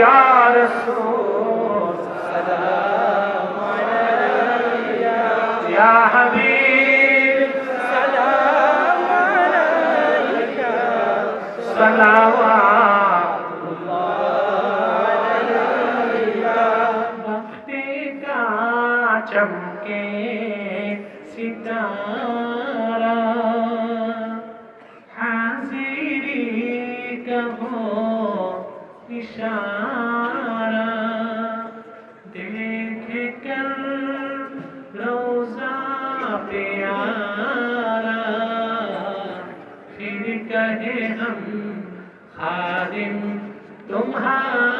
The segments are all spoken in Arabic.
یا رسول سلام علیہ یا حبیب سلام چمکے ستارہ۔ حاضری इशारा देख कर रोजा प्यारा फिर कहे हम खादिम तुम्हारा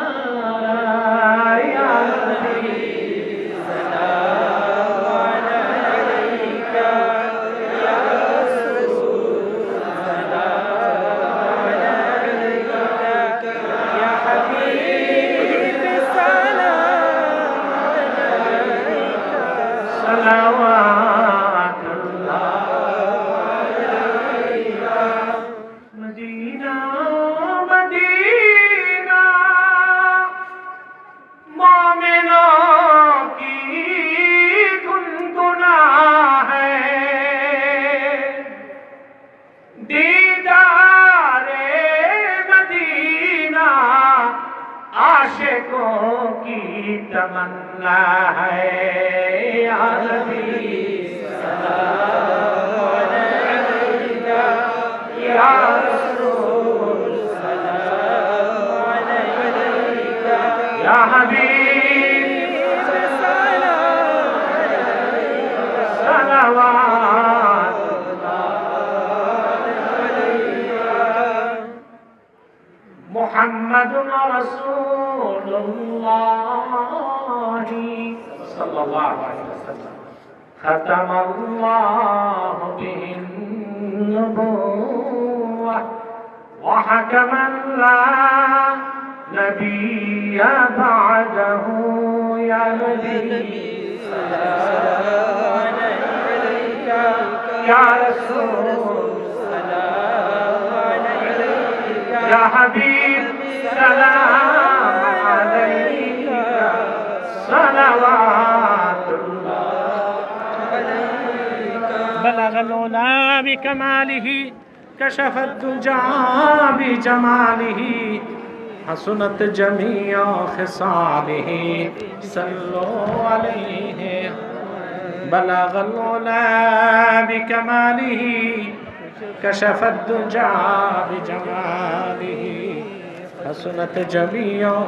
आशिकों की तमन्ना है या नबी सलाम अलैका या रसूल सलाम अलैका या हबीब محمد رسول الله. صلى الله عليه وسلم. ختم الله به النبوة. وحكما لا نبي بعده يا نبي. يا رسول يا حبيب سلام عليك صلوات الله بلغ العلا بكماله كشف الدجى بجماله حسنت جميع خصاله صلوا عليه بلغ العلا بكماله كشف الدجى بجماله حسنت جميع